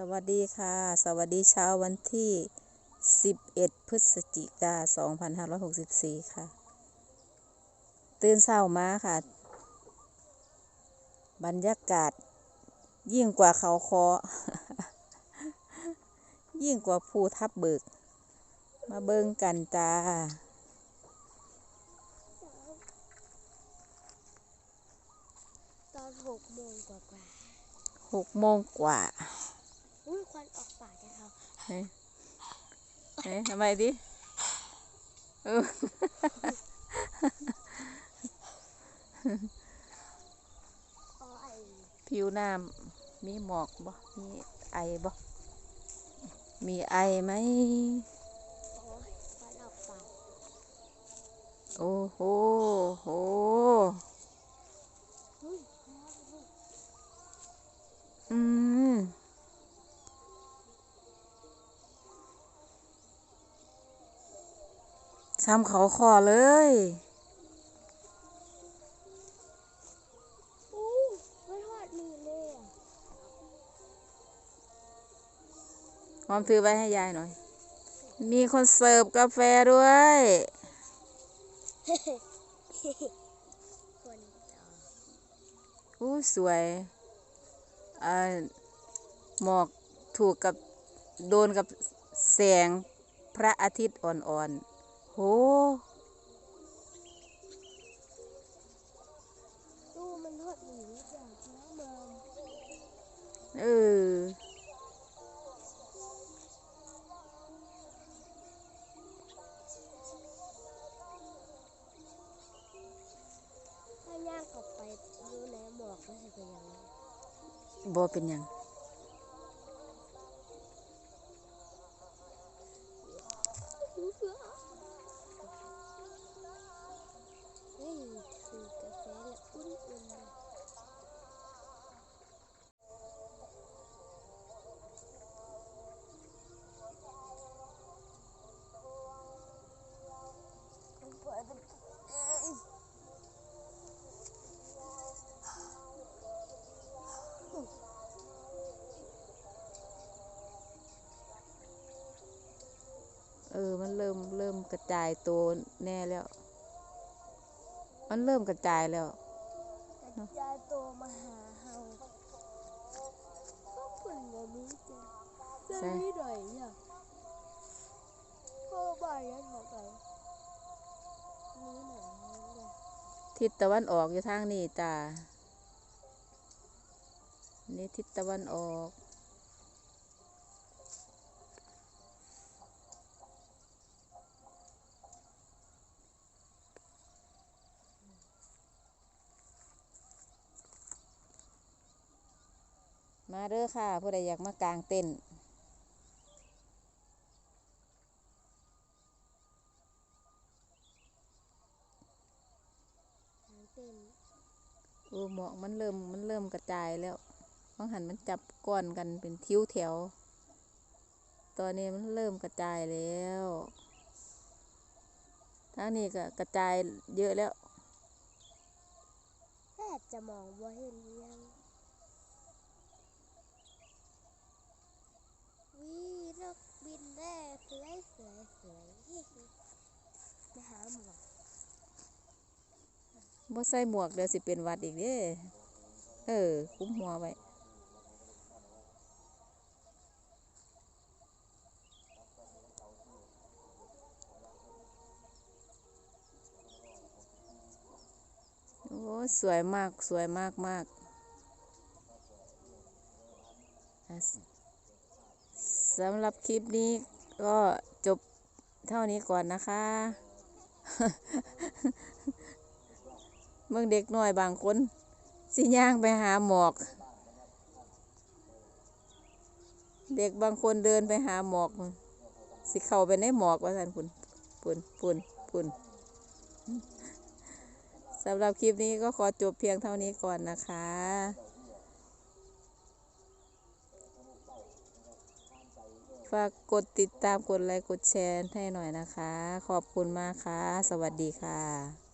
สวัสดีค่ะ สวัสดีเช้าวันที่ 11 พฤศจิกา 2564 ค่ะ ตื่นเช้ามาค่ะ บรรยากาศ ยิ่งกว่าเขาคอยิ่งกว่าภูทับเบิก มาเบิ่งกันจ้าตอนหกโมงกว่ากว่าหกโมงกว่า อุ้ยควันออกปากจะเขาเฮ้ยเฮ้ยทำไมดิเอออ๋อไอผิวน้ำมีหมอกบ่ มีไอบ่ มีไอไหม โอ้ยควันออกปากโอ้โหโห อุ้ย อืม ซ้ำเขาคอเลยอู้ไม่ทอดมือเลยอะพร้อมถือไว้ให้ยายหน่อย มีคนเสิร์ฟกาแฟด้วยคนต่ออู้สวยอ่าหมอกถูกกับโดนกับแสงพระอาทิตย์อ่อนๆโห ตู้มันทอดหมูจากน้ำมันเออถ้าย่างกลับไปดูในหมอกก็จะเป็นยังไงบ่เป็นหยัง ออ มันเริ่มเริ่มกระจายตัวแน่แล้ว มันเริ่มกระจายแล้วกระจายตัวมาหาเฮาก็เปิดแบบนี้จ้ะใช่เล่นนิดหน่อยเนี่ยพ่อบ้านยันของเรานี่หน่อยเนี่ยทิศตะวันออกอยู่ทางนี้จ้านี่ทิศตะวันออก มาเด้อค่ะ ผู้ใดอยากมากางเต้นท์ทางเต้นเออหมอกมันเริ่มมันเริ่มกระจายแล้วบางหันมันจับก้อนกันเป็นทิวแถว ตอนนี้มันเริ่มกระจายแล้วทางนี้ก็กระจายเยอะแล้วแทบจะมองว่าเห็นยังวินกบินได้ สวยสวยสวยไปหาหมอกบ่ใส่หมวกเดี๋ยวสิเป็นวัดอีกเด้เออ คุ้มหัวไว้โอ้สวยมากสวยมากมากสำหรับคลิปนี้ ก็จบเท่านี้ก่อนนะคะเมื่อเด็กน้อยบางคน สิย่างไปหาหมอก เด็กบางคนเดินไปหาหมอก สิเข้าไปในหมอกว่าสันพุ่นพุ่นพุ่นพุ่นสำหรับคลิปนี้ก็ขอจบเพียงเท่านี้ก่อนนะคะ ฝากกดติดตามกดไลค์กดแชร์ให้หน่อยนะคะ ขอบคุณมากค่ะ สวัสดีค่ะ